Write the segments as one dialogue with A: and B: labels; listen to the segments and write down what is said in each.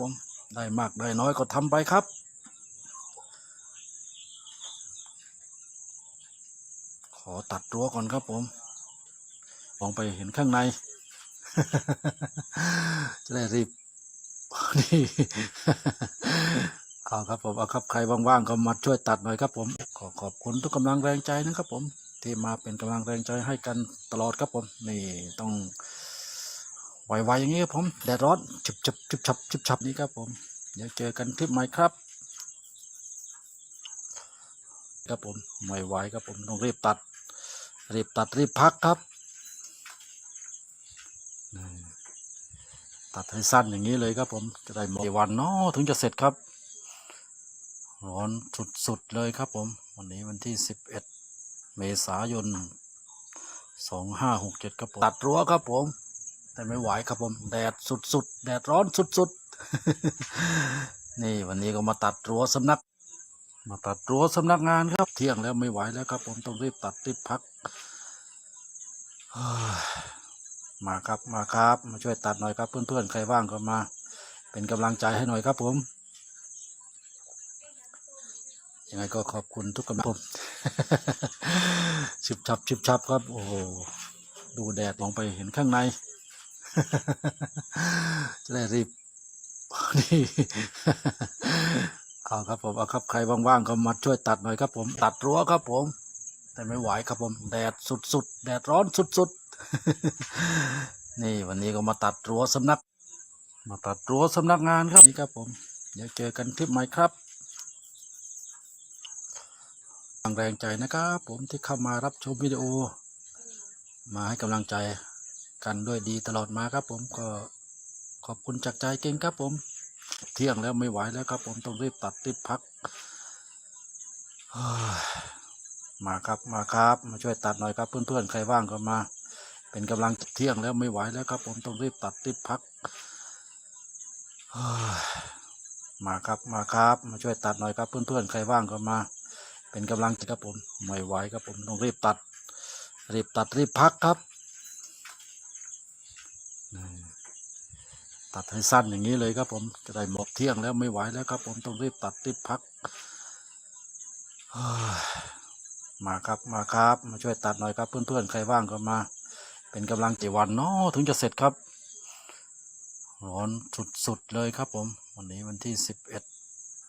A: ผม ได้มากได้น้อยก็ทำไปครับ ขอตัดรั้วก่อนครับผม มองไปเห็นข้างใน จะได้รีบนี่เอาครับผมเอาครับใครว่างๆก็มาช่วยตัดหน่อยครับผม ขอขอบคุณทุกกำลังแรงใจนะครับผม ที่มาเป็นกำลังแรงใจให้กันตลอดครับผม นี่ต้อง ไวๆอย่างนี้ครับผมแดดร้อนฉุบฉับฉุบฉับฉุบฉับนี่ครับผมเดี๋ยวเจอกันคลิปใหม่ครับครับผมไม่ไหวครับผมต้องรีบตัด รีบตัดรีบพักครับ ตัดให้สั้นอย่างนี้เลยครับผมจะได้หมดกี่วันเนาะถึงจะเสร็จครับ ร้อนสุดๆเลยครับผม วันนี้วันที่สิบเอ็ดเมษายนสองห้าหกเจ็ดครับผมตัดรั้วครับผม แต่ไม่ไหวครับผมแดดสุดๆแดดร้อนสุดๆ นี่วันนี้ก็มาตัดรั้วสำนัก มาตัดรั้วสำนักงานครับ เที่ยงแล้วไม่ไหวแล้วครับ ผมต้องรีบตัดรีบพักมาครับมาครับ มาช่วยตัดหน่อยครับเพื่อนๆใครว่างก็มา เป็นกำลังใจให้หน่อยครับผมยังไงก็ขอบคุณทุกกำลังผมชิบชับชิบชับครับ โอ้โหดูแดดมองไปเห็นข้างใน จะได้รีบนี่เอาครับผมเอาครับใครว่างๆก็มาช่วยตัดหน่อยครับผม ตัดรั้วครับผม แต่ไม่ไหวครับผมแดดสุดๆแดดร้อนสุดๆนี่วันนี้ก็มาตัดรั้วสำนัก มาตัดรั้วสำนักงานครับนี่ครับผมเดี๋ยวเจอกันคลิปใหม่ครับแรงใจนะครับผมที่เข้ามารับชมวิดีโอ มาให้กำลังใจ กันด้วยดีตลอดมาครับผมก็ขอบคุณจากใจเก่งครับผม เที่ยงแล้วไม่ไหวแล้วครับผมต้องรีบตัดรีบพัก มาครับมาครับ มาช่วยตัดหน่อยครับเพื่อนๆใครว่างก็มา เป็นกำลังเที่ยงแล้วไม่ไหวแล้วครับผมต้องรีบตัดรีบพักมาครับมาครับ มาช่วยตัดหน่อยครับเพื่อนๆใครว่างก็มา เป็นกำลังใจครับผมไม่ไหวครับผมต้องรีบตัด รีบตัดรีบพักครับ ตัดให้สั้นอย่างนี้เลยครับผมจะได้หมดเที่ยงแล้วไม่ไหวแล้วครับผมต้องรีบตัดรีบพัก มาครับมาครับ มาช่วยตัดหน่อยครับ เพื่อนๆใครว่างก็มา เป็นกำลังใจวันเนาะถึงจะเสร็จครับ ร้อนสุดๆเลยครับผม วันนี้วันที่สิบเอ็ด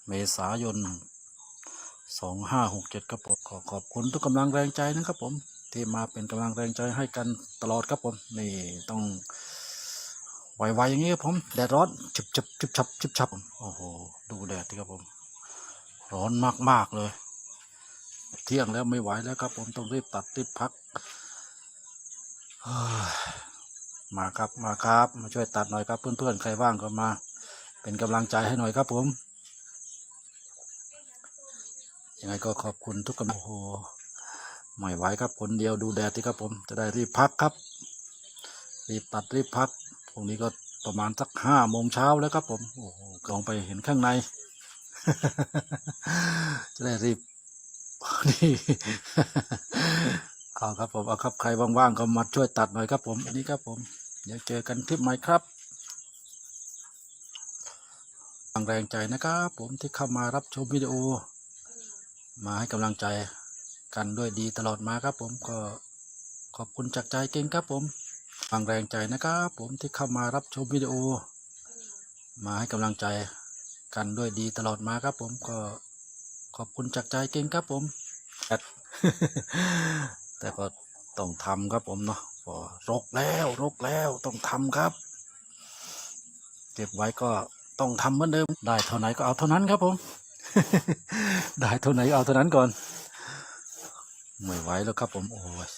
A: เมษายนสองห้าหกเจ็ดครับผมขอขอบคุณทุกกำลังแรงใจนะครับผมที่มาเป็นกำลังแรงใจให้กันตลอดครับผม นี่ต้อง ไวๆอย่างนี้ครับผมแดดร้อนฉุบฉับฉุบฉับฉุบฉับโอ้โหดูแดดดิครับผม ร้อนมากๆเลย เที่ยงแล้วไม่ไหวแล้วครับผมต้องรีบตัดรีบพักมาครับมาครับ มาช่วยตัดหน่อยครับ เพื่อนๆใครว่างก็มา เป็นกำลังใจให้หน่อยครับผมยังไงก็ขอบคุณทุกกำลังโอ้โหไม่ไหวครับคนเดียวดูแดดที่ครับผม จะได้รีบพักครับ รีบตัดรีบพัก รงนี้ก็ประมาณสักห้าโมงเช้าแล้วครับ ผม โอ้โหลองไปเห็นข้างใน จะได้รีบนี่เอาครับผมเอาครับใครว่างๆก็มาช่วยตัดหน่อยครับ ผมอันนี้ครับผมเดี๋ยวเจอกันคลิปใหม่ครับกำลังแรงใจนะครับ ผมที่เข้ามารับชมวิดีโอ มาให้กำลังใจกันด้วยดีตลอดมาครับ ผมก็ขอบคุณจากใจเก่งครับผม กำลังแรงใจนะครับผมที่เข้ามารับชมวิดีโอ มาให้กำลังใจกันด้วยดีตลอดมาครับผมก็ขอบคุณจากใจเก่งครับผมแอดแต่ก็ต้องทำครับผมเนาะก็รกแล้วรกแล้วต้องทำครับ เก็บไว้ก็ต้องทำเหมือนเดิม ได้เท่าไหนก็เอาเท่านั้นครับผม ได้เท่าไหนเอาเท่านั้นก่อน ไม่ไหวแล้วครับผม โอ้ย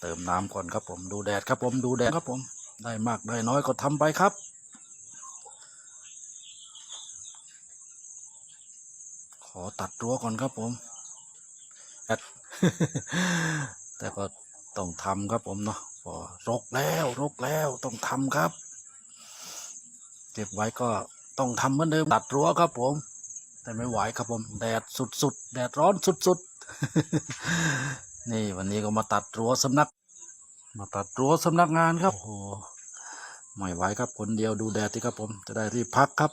A: เติมน้ำก่อนครับผมดูแดดครับผมดูแดดครับผม ได้มากได้น้อยก็ทำไปครับ ขอตัดรั้วก่อนครับผมแอดแต่ก็ต้องทำครับผมเนาะก็รกแล้วรกแล้วต้องทำครับเก็บไว้ก็ต้องทำเหมือนเดิมตัดรั้วครับผม แต่ไม่ไหวครับผม แดดสุดๆ แดดร้อนสุดๆ นี่วันนี้ก็มาตัดรั้วสำนัก มาตัดรั้วสำนักงานครับโอ้โหไม่ไหวครับคนเดียวดูแดดที่ครับผมจะได้รีบพักครับ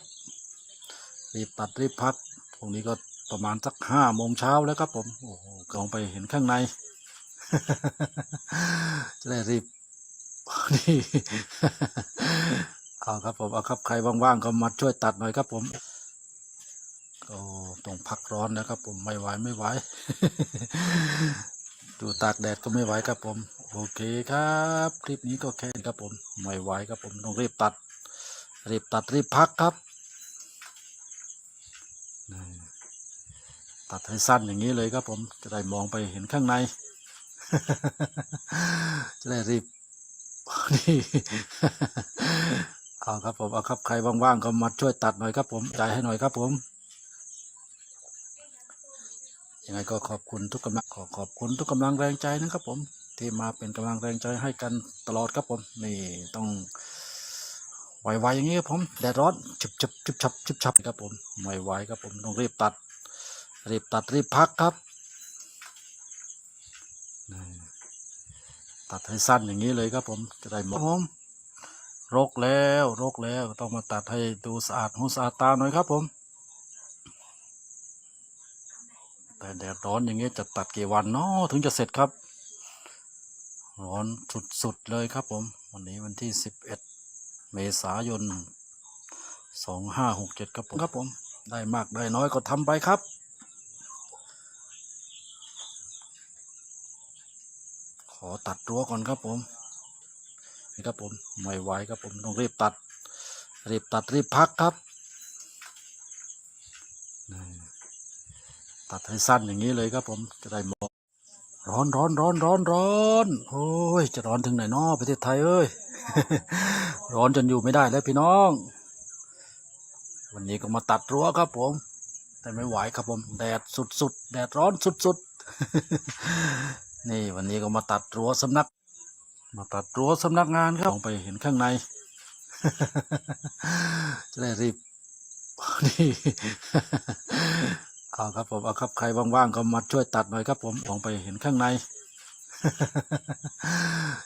A: รีบตัดรีบพักพรุ่งนี้ก็ประมาณสักห้าโมงเช้าแล้วครับผมโอ้โหลองไปเห็นข้างใน จะได้รีบนี่เอาครับผมเอาครับใครว่างๆก็มาช่วยตัดหน่อยครับผมก็ต้องพักร้อนนะครับผมไม่ไหวไม่ไหว ดูตากแดดก็ไม่ไหวครับผม โอเคครับ คลิปนี้ก็แค่นี้ครับผม ไม่ไหวครับผมต้องรีบตัด รีบตัดรีบพักครับ ตัดให้สั้นอย่างนี้เลยครับผม จะได้มองไปเห็นข้างใน จะได้รีบนี่เอาครับผม เอาครับใครว่างๆก็มาช่วยตัดหน่อยครับผมจ่ายให้หน่อยครับผม ยังไงก็ขอบคุณทุกกำลังขอขอบคุณทุกกำลังแรงใจนะครับผมที่มาเป็นกำลังแรงใจให้กันตลอดครับผมนี่ต้องไวๆอย่างนี้ครับผมแดดร้อนชุบชุบชุบชับชุบชับครับผมไม่ไหวครับผมต้องรีบตัด รีบตัดรีบพักครับนี่ตัดให้สั้นอย่างนี้เลยครับผมจะได้หมดผมรกแล้วรกแล้วต้องมาตัดให้ดูสะอาดหูสะอาดตาหน่อยครับผม แต่แดดร้อนอย่างเงี้ยจะตัดกี่วันเนาะถึงจะเสร็จครับ ร้อนสุดๆเลยครับผม วันนี้วันที่สิบเอ็ดเมษายนสองห้าหกเจ็ดครับผมครับผม ได้มากได้น้อยก็ทำไปครับขอตัดรั้วก่อนครับผมนี่ครับผมไม่ไหวครับผมต้องรีบตัด รีบตัดรีบพักครับ ตัดให้สั้นอย่างนี้เลยครับผมจะได้หมดร้อนร้อนร้อนร้อนร้อนโอ้ย จะร้อนถึงไหนนาะประเทศไทยเอ้ย ร้อนจนอยู่ไม่ได้แล้วพี่น้อง วันนี้ก็มาตัดรั้วครับผม แต่ไม่ไหวครับผม แดดสุดๆ แดดร้อนสุดๆ นี่วันนี้ก็มาตัดรั้วสำนัก มาตัดรั้วสำนักงานครับลองไปเห็นข้างใน จะได้รีบนี่ เอาครับผมเอาครับใครว่างๆก็มาช่วยตัดหน่อยครับ ผมมองไปเห็นข้างใน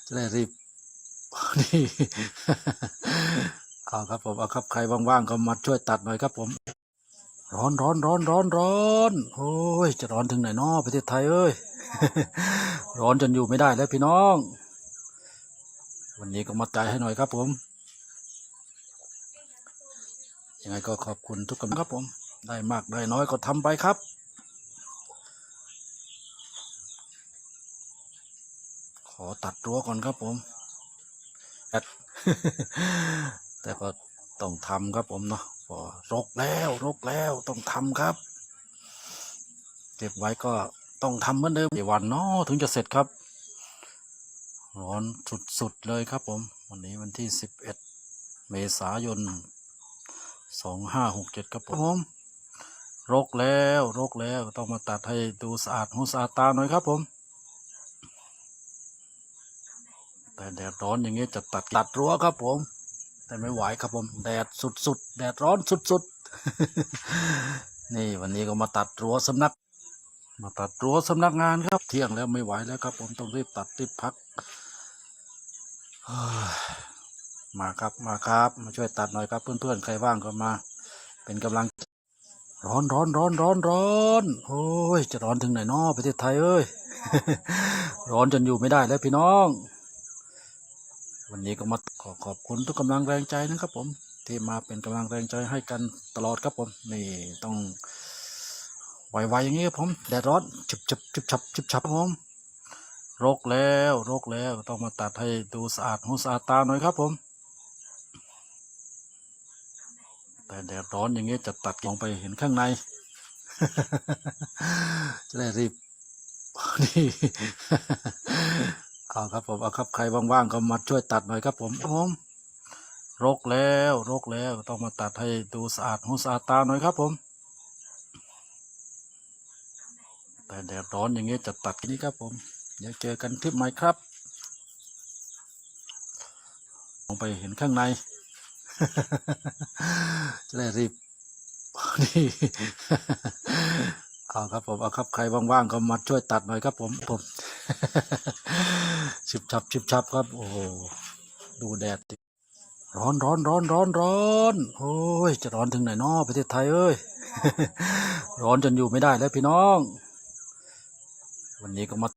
A: จะได้รีบนี่เอาครับผมเอาครับใครว่างๆก็มาช่วยตัดหน่อยครับ ผม ร้อนร้อนร้อนร้อนร้อนโอ้ยจะร้อนถึงไหนเนาะประเทศไทยเอ้ยร้อนจนอยู่ไม่ได้แล้วพี่น้อง วันนี้ก็มาใจให้หน่อยครับผมยังไงก็ขอบคุณทุกคนครับผม ได้มากได้น้อยก็ทำไปครับ ขอตัดรั้วก่อนครับผมแอดแต่ก็ต้องทำครับผมเนาะพอรกแล้วรกแล้วต้องทำครับ เก็บไว้ก็ต้องทำเหมือนเดิมกี่วันเนาะถึงจะเสร็จครับ ร้อนสุดๆเลยครับผม วันนี้วันที่สิบเอ็ดเมษายนสองห้าหกเจ็ดครับผม รกแล้วรกแล้วต้องมาตัดให้ดูสะอาดหูสะอาดตาหน่อยครับผม แต่แดดร้อนอย่างเงี้ยจะตัดตัดรั้วครับผม แต่ไม่ไหวครับผมแดดสุดๆแดดร้อนสุดๆนี่วันนี้ก็มาตัดรั้วสำนัก มาตัดรั้วสำนักงานครับเที่ยงแล้วไม่ไหวแล้วครับ ผมต้องรีบตัดรีบพักมาครับมาครับ มาช่วยตัดหน่อยครับเพื่อนๆใครว่างก็มา เป็นกำลัง ร้อนร้อนร้อนร้อนร้อนโอ้ย จะร้อนถึงไหนเนาะประเทศไทยเอ้ย ร้อนจนอยู่ไม่ได้แล้วพี่น้อง วันนี้ก็มาขอขอบคุณทุกกำลังแรงใจนะครับผม ที่มาเป็นกำลังแรงใจให้กันตลอดครับผม นี่ต้องไวๆอย่างนี้ครับผม แดดร้อนชุบชุบชุบชับชุบชับครับผมรกแล้วรกแล้วต้องมาตัดให้ดูสะอาดหูสะอาดตาหน่อยครับผม แต่แดดร้อนอย่างเงี้ยจะตัดลงไปเห็นข้างใน จะได้รีบนี่เอาครับผมเอาครับใครว่างๆก็มาช่วยตัดหน่อยครับผมผมรกแล้วรกแล้วต้องมาตัดให้ดูสะอาดหูสะอาดตาหน่อยครับผม แต่แดดร้อนอย่างเงี้ยจะตัดนี้ครับผมเดี๋ยวเจอกันคลิปใหม่ครับลงไปเห็นข้างใน จะได้รีบนี่เอาครับผมเอาครับใครว่างๆก็มาช่วยตัดหน่อยครับผมผมชิบชับชิบชับครับ โอ้โหดูแดดดิร้อนร้อนร้อนร้อนร้อนโอ้ยจะร้อนถึงไหนน้อประเทศไทยเอ้ยร้อนจนอยู่ไม่ได้แล้วพี่น้อง วันนี้ก็มา